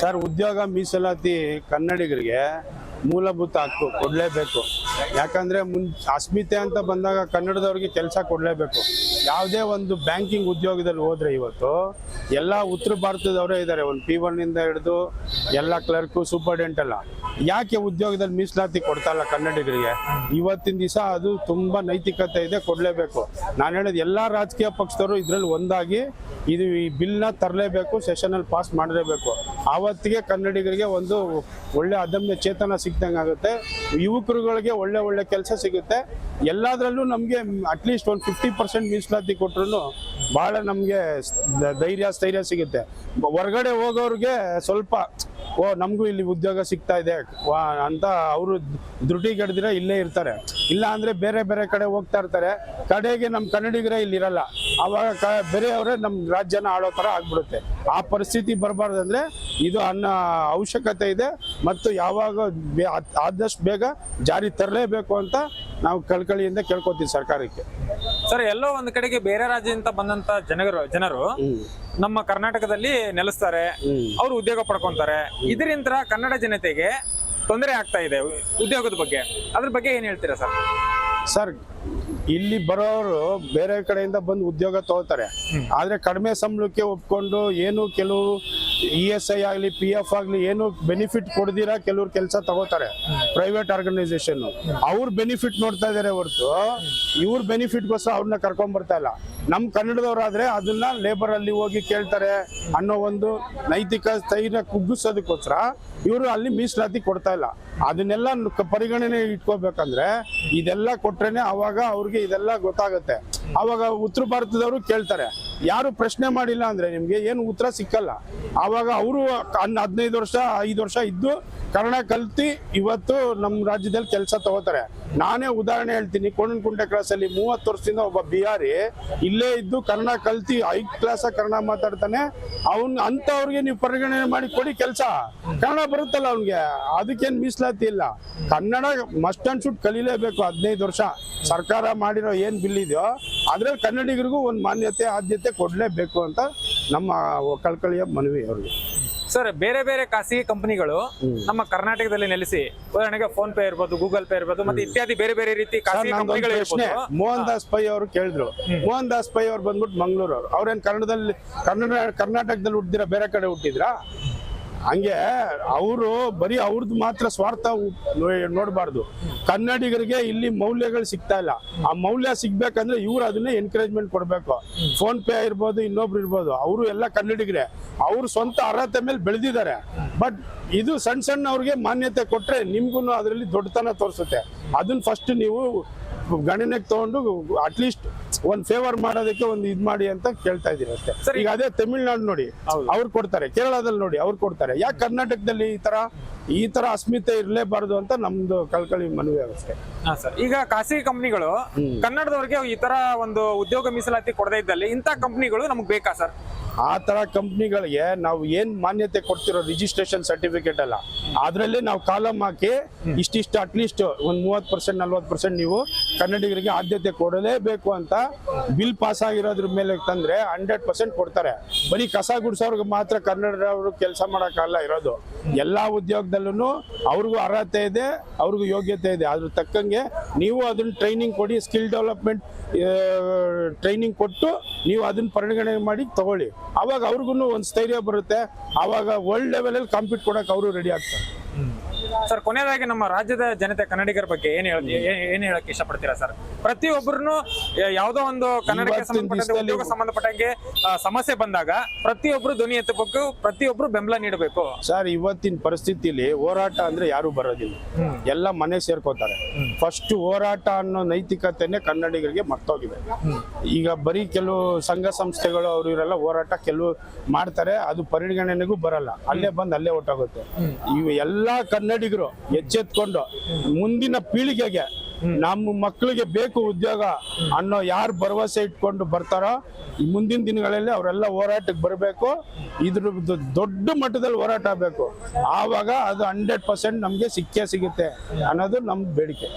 Sir, ಉದ್ಯೋಗ ಮೀಸಲಾತಿ ಕನ್ನಡಿಗರಿಗೆ ಮೂಲಭೂತ ಹಕ್ಕು ಕೊಡಲೇಬೇಕು. ಯಾಕಂದ್ರೆ ಮುನ್, ಅಸ್ಮಿತೆ ಅಂತ ಬಂದಾಗ ಕನ್ನಡದವ್ರಿಗೆ ಕೆಲಸ ಕೊಡಲೇಬೇಕು. ಯಾವುದೇ ಒಂದು ಬ್ಯಾಂಕಿಂಗ್ ಉದ್ಯೋಗದಲ್ಲಿ ಹೋದ್ರೆ ಇವತ್ತು ಎಲ್ಲ ಉತ್ತರ ಭಾರತದವರೇ ಇದ್ದಾರೆ. ಒಂದು ಪಿ ಇಂದ ಹಿಡಿದು ಎಲ್ಲ ಕ್ಲರ್ಕು ಸೂಪರ್ಡೆಂಟ್ ಎಲ್ಲ ಯಾಕೆ ಉದ್ಯೋಗದಲ್ಲಿ ಮೀಸಲಾತಿ ಕೊಡ್ತಾ ಇಲ್ಲ ಕನ್ನಡಿಗರಿಗೆ? ಇವತ್ತಿನ ದಿವಸ ಅದು ತುಂಬಾ ನೈತಿಕತೆ ಇದೆ, ಕೊಡಲೇಬೇಕು. ನಾನು ಹೇಳೋದು ಎಲ್ಲ ರಾಜಕೀಯ ಪಕ್ಷದವರು ಇದರಲ್ಲಿ ಒಂದಾಗಿ ಇದು ಈ ಬಿಲ್ನ ತರಲೇಬೇಕು, ಸೆಷನಲ್ಲಿ ಪಾಸ್ ಮಾಡಲೇಬೇಕು ಆವತ್ತಿಗೆ ಕನ್ನಡಿಗರಿಗೆ ಒಂದು ಒಳ್ಳೆ ಅದಮ್ಯ ಚೇತನ ಸಿಕ್ದಂಗೆ ಆಗುತ್ತೆ. ಯುವಕರುಗಳಿಗೆ ಒಳ್ಳೆ ಒಳ್ಳೆ ಕೆಲಸ ಸಿಗುತ್ತೆ. ಎಲ್ಲದರಲ್ಲೂ ನಮಗೆ ಅಟ್ಲೀಸ್ಟ್ ಒಂದು ಫಿಫ್ಟಿ ಪರ್ಸೆಂಟ್ ಮೀಸಲಾತಿ ಕೊಟ್ರು ಭಾಳ ನಮಗೆ ಧೈರ್ಯ, ಸ್ಥೈರ್ಯ ಸಿಗುತ್ತೆ. ಹೊರಗಡೆ ಹೋಗೋರಿಗೆ ಸ್ವಲ್ಪ ಓ, ನಮಗೂ ಇಲ್ಲಿ ಉದ್ಯೋಗ ಸಿಗ್ತಾ ಇದೆ. ವಾ, ಅಂತ ಅವರು ಧೃತಿಗೆಡ್ದಿರ ಇಲ್ಲೇ ಇರ್ತಾರೆ. ಇಲ್ಲ ಅಂದ್ರೆ ಬೇರೆ ಬೇರೆ ಕಡೆ ಹೋಗ್ತಾ ಇರ್ತಾರೆ. ಕಡೆಗೆ ನಮ್ಮ ಕನ್ನಡಿಗರೇ ಇಲ್ಲಿ ಇರಲ್ಲ. ಅವಾಗ ಕ, ಬೇರೆಯವರೇ ನಮ್ಮ ರಾಜ್ಯನ ಆಳೋ ಥರ ಆಗ್ಬಿಡುತ್ತೆ. ಆ ಪರಿಸ್ಥಿತಿ ಬರಬಾರ್ದಂದ್ರೆ ಇದು ಅನ್ನ ಅವಶ್ಯಕತೆ ಇದೆ. ಮತ್ತು ಯಾವಾಗ ಆದಷ್ಟು ಬೇಗ ಜಾರಿ ತರಲೇಬೇಕು ಅಂತ ನಾವು ಕಳ್ಕಳಿಯಿಂದ ಕೇಳ್ಕೊತೀವಿ ಸರ್ಕಾರಕ್ಕೆ. ಸರ್ ಎಲ್ಲೋ ಒಂದ್ ಕಡೆಗೆ ಬೇರೆ ರಾಜ್ಯದಿಂದ ಬಂದಂತ ಜನರು ಜನರು ನಮ್ಮ ಕರ್ನಾಟಕದಲ್ಲಿ ನೆಲೆಸ್ತಾರೆ. ಅವರು ಉದ್ಯೋಗ ಪಡ್ಕೊಂತಾರೆ. ಇದರಿಂದ ಕನ್ನಡ ಜನತೆಗೆ ತೊಂದರೆ ಆಗ್ತಾ ಇದೆ ಉದ್ಯೋಗದ ಬಗ್ಗೆ. ಅದ್ರ ಬಗ್ಗೆ ಏನ್ ಹೇಳ್ತೀರಾ ಸರ್? ಸರ್ ಇಲ್ಲಿ ಬರೋರು ಬೇರೆ ಕಡೆಯಿಂದ ಬಂದು ಉದ್ಯೋಗ ತಗೋತಾರೆ ಆದ್ರೆ ಕಡಿಮೆ ಸಂಬಳಕ್ಕೆ ಒಪ್ಕೊಂಡು ಏನು ಕೆಲವು ಇ ಎಸ್ ಐ ಆಗಲಿ, ಪಿ ಎಫ್ ಆಗಲಿ ಏನು ಬೆನಿಫಿಟ್ ಕೊಡ್ದಿರಾ ಕೆಲವ್ರು ಕೆಲಸ ತಗೋತಾರೆ ಪ್ರೈವೇಟ್ ಆರ್ಗನೈಸೇಷನ್ ಅವ್ರ ಬೆನಿಫಿಟ್ ನೋಡ್ತಾ ಇದಾರೆ ಹೊರತು, ಇವ್ರ ಬೆನಿಫಿಟ್ಗೋಸ್ಕರ ಅವ್ರನ್ನ ಕರ್ಕೊಂಡ್ ಬರ್ತಾ ಇಲ್ಲ. ನಮ್ಮ ಕನ್ನಡದವರಾದ್ರೆ ಅದನ್ನ ಲೇಬರ್ ಅಲ್ಲಿ ಹೋಗಿ ಕೇಳ್ತಾರೆ ಅನ್ನೋ ಒಂದು ನೈತಿಕ ಸ್ಥೈರ್ಯ ಕುಗ್ಗಿಸೋದಕ್ಕೋಸ್ಕರ ಇವರು ಅಲ್ಲಿ ಮೀಸಲಾತಿ ಕೊಡ್ತಾ ಇಲ್ಲ. ಅದನ್ನೆಲ್ಲ ಪರಿಗಣನೆ ಇಟ್ಕೋಬೇಕಂದ್ರೆ ಇದೆಲ್ಲ ಕೊಟ್ರೇನೆ ಅವಾಗ ಅವ್ರಿಗೆ ಇದೆಲ್ಲ ಗೊತ್ತಾಗುತ್ತೆ. ಅವಾಗ ಉತ್ತರ ಭಾರತದವರು ಕೇಳ್ತಾರೆ ಯಾರು ಪ್ರಶ್ನೆ ಮಾಡಿಲ್ಲ ಅಂದ್ರೆ ನಿಮ್ಗೆ ಏನು ಉತ್ತರ ಸಿಕ್ಕಲ್ಲ. ಆವಾಗ ಅವರು ಹದಿನೈದು ವರ್ಷ, ಐದು ವರ್ಷ ಇದ್ದು ಕನ್ನಡ ಕಲ್ತಿ ಇವತ್ತು ನಮ್ಮ ರಾಜ್ಯದಲ್ಲಿ ಕೆಲಸ ತಗೋತಾರೆ. ನಾನೇ ಉದಾಹರಣೆ ಹೇಳ್ತೀನಿ, ಕೋಣನಕುಂಟೆ ಕ್ಲಾಸ್ ಅಲ್ಲಿ ಮೂವತ್ತು ವರ್ಷದಿಂದ ಒಬ್ಬ ಬಿಹಾರಿ ಇಲ್ಲೇ ಇದ್ದು ಕನ್ನಡ ಕಲ್ತಿ ಐದ್ ಕ್ಲಾಸ್ ಕನ್ನಡ ಮಾತಾಡ್ತಾನೆ. ಅವನ್ ಅಂತವ್ರಿಗೆ ನೀವು ಪರಿಗಣನೆ ಮಾಡಿ ಕೊಡಿ ಕೆಲಸ. ಕನ್ನಡ ಬರುತ್ತಲ್ಲ ಅವ್ನಿಗೆ, ಅದಕ್ಕೇನು ಮೀಸಲಾತಿ ಇಲ್ಲ. ಕನ್ನಡ ಮಸ್ಟ್ ಅಂಡ್ ಶುಡ್ ಕಲೀಲೇಬೇಕು ಹದಿನೈದು ವರ್ಷ. ಸರ್ಕಾರ ಮಾಡಿರೋ ಏನ್ ಬಿಲ್ ಇದೆಯೋ ಅದ್ರಲ್ಲಿ ಕನ್ನಡಿಗರಿಗೂ ಒಂದು ಮಾನ್ಯತೆ ಆದ್ಯತೆ ಕೊಡಲೇಬೇಕು ಅಂತ ನಮ್ಮ ಕಳ್ಕಳಿಯ ಮನವಿ ಅವ್ರಿಗೆ. ಸರ್ ಬೇರೆ ಬೇರೆ ಖಾಸಗಿ ಕಂಪನಿಗಳು ನಮ್ಮ ಕರ್ನಾಟಕದಲ್ಲಿ ನೆಲೆಸಿ ಉದಾಹರಣೆಗೆ ಫೋನ್ ಪೇ ಇರ್ಬೋದು ಗೂಗಲ್ ಪೇ ಇರ್ಬೋದು ಮತ್ತೆ ಇತ್ಯಾದಿ ಬೇರೆ ಬೇರೆ ರೀತಿ ಖಾಸಗಿ ಕಂಪನಿಗಳು ಪ್ರಶ್ನೆ. ಮೋಹನ್ ದಾಸ್ ಪೈ ಅವರು ಕೇಳಿದ್ರು. ಮೋಹನ್ ದಾಸ್ ಪೈ ಅವ್ರು ಬಂದ್ಬಿಟ್ಟು ಮಂಗಳೂರು ಅವ್ರು ಅವ್ರೇನ್ ಕನ್ನಡದಲ್ಲಿ ಕನ್ನಡ ಕರ್ನಾಟಕದಲ್ಲಿ ಹುಟ್ಟಿದ್ರ ಬೇರೆ ಕಡೆ ಹುಟ್ಟಿದ್ರಾ? ಹಂಗೆ ಅವರು ಬರೀ ಅವ್ರದ್ದು ಮಾತ್ರ ಸ್ವಾರ್ಥ ನೋಡಬಾರ್ದು. ಕನ್ನಡಿಗರಿಗೆ ಇಲ್ಲಿ ಮೌಲ್ಯಗಳು ಸಿಗ್ತಾ ಇಲ್ಲ. ಆ ಮೌಲ್ಯ ಸಿಗ್ಬೇಕಂದ್ರೆ ಇವ್ರು ಅದನ್ನ ಎನ್ಕರೇಜ್ಮೆಂಟ್ ಕೊಡಬೇಕು. ಫೋನ್ ಪೇ ಇರ್ಬೋದು ಇನ್ನೊಬ್ರು ಇರ್ಬೋದು, ಅವರು ಎಲ್ಲ ಕನ್ನಡಿಗರೇ. ಅವ್ರು ಸ್ವಂತ ಅರ್ಹತೆ ಮೇಲೆ ಬೆಳೆದಿದ್ದಾರೆ. ಬಟ್ ಇದು ಸಣ್ಣ ಸಣ್ಣ ಅವ್ರಿಗೆ ಮಾನ್ಯತೆ ಕೊಟ್ರೆ ನಿಮ್ಗೂ ಅದರಲ್ಲಿ ದೊಡ್ಡತನ ತೋರಿಸುತ್ತೆ. ಅದನ್ನ ಫಸ್ಟ್ ನೀವು ಗಣನೆಗೆ ತಗೊಂಡು ಅಟ್ಲೀಸ್ಟ್ ಒಂದ್ ಫೇವರ್ ಮಾಡೋದಕ್ಕೆ ಒಂದು ಇದ್ ಮಾಡಿ ಅಂತ ಕೇಳ್ತಾ ಇದೀನಿ ಅಷ್ಟೇ. ಈಗ ಅದೇ ತಮಿಳ್ನಾಡು ನೋಡಿ. ಅವ್ರು ಕೊಡ್ತಾರೆ ಕೇರಳದಲ್ಲಿ ನೋಡಿ ಅವ್ರು ಕೊಡ್ತಾರೆ. ಯಾಕೆ ಕರ್ನಾಟಕದಲ್ಲಿ ಈ ತರ ಈ ತರ ಅಸ್ಮಿತೆ ಇರಲೇಬಾರದು ಅಂತ ನಮ್ದು ಕಳ್ಕಳಿ ಮನವಿ ಅಷ್ಟೇ ಹಾ ಸರ್ ಈಗ ಖಾಸಗಿ ಕಂಪ್ನಿಗಳು ಕನ್ನಡದವರಿಗೆ ಈ ತರ ಒಂದು ಉದ್ಯೋಗ ಮೀಸಲಾತಿ ಕೊಡದೇ ಇದ್ದಲ್ಲಿ ಇಂಥ ಕಂಪ್ನಿಗಳು ನಮ್ಗೆ ಬೇಕಾ ಸರ್? ಆ ತರ ಕಂಪ್ನಿಗಳಿಗೆ ನಾವು ಏನ್ ಮಾನ್ಯತೆ ಕೊಡ್ತಿರೋ ರಿಜಿಸ್ಟ್ರೇಷನ್ ಸರ್ಟಿಫಿಕೇಟ್ ಅಲ್ಲ, ಅದರಲ್ಲೇ ನಾವು ಕಾಲಮ್ ಹಾಕಿ ಇಷ್ಟಿಷ್ಟು ಅಟ್ಲೀಸ್ಟ್ ಒಂದ್ ಮೂವತ್ ಪರ್ಸೆಂಟ್ ನಲ್ವತ್ ಪರ್ಸೆಂಟ್ ನೀವು ಕನ್ನಡಿಗರಿಗೆ ಆದ್ಯತೆ ಕೊಡಲೇಬೇಕು ಅಂತ ಬಿಲ್ ಪಾಸ್ ಆಗಿರೋದ್ರ ಮೇಲೆ ತಂದ್ರೆ ಹಂಡ್ರೆಡ್ ಪರ್ಸೆಂಟ್ ಕೊಡ್ತಾರೆ. ಬರೀ ಕಸ ಗುಡ್ಸೋರ್ಗೆ ಮಾತ್ರ ಕನ್ನಡದವರು ಕೆಲಸ ಮಾಡೋಕ್ಕಲ್ಲ ಇರೋದು. ಎಲ್ಲಾ ಉದ್ಯೋಗದಲ್ಲೂ ಅವ್ರಿಗೂ ಅರ್ಹತೆ ಇದೆ, ಅವ್ರಿಗೂ ಯೋಗ್ಯತೆ ಇದೆ. ಅದ್ರ ತಕ್ಕಂಗೆ ನೀವು ಅದನ್ನ ಟ್ರೈನಿಂಗ್ ಕೊಡಿ ಸ್ಕಿಲ್ ಡೆವಲಪ್ಮೆಂಟ್ ಟ್ರೈನಿಂಗ್ ಕೊಟ್ಟು ನೀವು ಅದನ್ನ ಪರಿಗಣನೆ ಮಾಡಿ ತಗೊಳ್ಳಿ. ಅವಾಗ ಅವ್ರಿಗೂ ಒಂದು ಸ್ಥೈರ್ಯ ಬರುತ್ತೆ. ಅವಾಗ ವರ್ಲ್ಡ್ ಲೆವೆಲಲ್ಲಿ ಕಾಂಪೀಟ್ ಕೊಡೋಕೆ ಅವರು ರೆಡಿ ಆಗ್ತಾರೆ. ಸರ್ ಕೊನೆಯದಾಗಿ ನಮ್ಮ ರಾಜ್ಯದ ಜನತೆ ಕನ್ನಡಿಗರ ಬಗ್ಗೆ ಏನ್ ಹೇಳ ಏನ್- ಇಷ್ಟ ಹೇಳಕ್ ಇಷ್ಟಪಡ್ತೀರಾ ಸರ್? ಪ್ರತಿಯೊಬ್ಬರು ಯಾವುದೋ ಒಂದು ಕನ್ನಡಕ್ಕೆ ಸಂಬಂಧಪಟ್ಟಂತೆ ಉದ್ಯೋಗ ಸಂಬಂಧಪಟ್ಟಂಗೆ ಸಮಸ್ಯೆ ಬಂದಾಗ ಪ್ರತಿಯೊಬ್ರು ಧ್ವನಿ ಎತ್ತಬೇಕು ಪ್ರತಿಯೊಬ್ರು ಬೆಂಬಲ ನೀಡಬೇಕು. ಸರ್ ಇವತ್ತಿನ ಪರಿಸ್ಥಿತಿಲಿ ಹೋರಾಟ ಅಂದ್ರೆ ಯಾರು ಬರೋದಿಲ್ಲ. ಎಲ್ಲ ಮನೆ ಸೇರ್ಕೋತಾರೆ. ಫಸ್ಟ್ ಹೋರಾಟ ಅನ್ನೋ ನೈತಿಕತೆನೆ ಕನ್ನಡಿಗರಿಗೆ ಮರ್ತೋಗಿದೆ. ಈಗ ಬರೀ ಕೆಲವು ಸಂಘ ಸಂಸ್ಥೆಗಳು ಅವರು ಇವರೆಲ್ಲ ಹೋರಾಟ ಕೆಲವು ಮಾಡ್ತಾರೆ ಅದು ಪರಿಗಣನೆಗೂ ಬರಲ್ಲ. ಅಲ್ಲೇ ಬಂದು ಅಲ್ಲೇ ಒಟ್ಟಾಗುತ್ತೆ ಇವು ಎಲ್ಲಾ ಕನ್ನಡಿಗರು ಎಚ್ಚೆತ್ಕೊಂಡು ಮುಂದಿನ ಪೀಳಿಗೆಗೆ ನಮ್ಮ ಮಕ್ಕಳಿಗೆ ಬೇಕು ಉದ್ಯೋಗ ಅನ್ನೋ ಯಾರು ಭರವಸೆ ಇಟ್ಕೊಂಡು ಬರ್ತಾರೋ, ಈ ಮುಂದಿನ ದಿನಗಳಲ್ಲಿ ಅವರೆಲ್ಲ ಹೋರಾಟಕ್ಕೆ ಬರಬೇಕು. ಇದ್ರ ದೊಡ್ಡ ಮಟ್ಟದಲ್ಲಿ ಹೋರಾಟ ಆಗಬೇಕು. ಆವಾಗ ಅದು ಹಂಡ್ರೆಡ್ ಪರ್ಸೆಂಟ್ ನಮಗೆ ಸಿಕ್ಕೇ ಸಿಗುತ್ತೆ ಅನ್ನೋದು ನಮ್ಮ ಬೇಡಿಕೆ.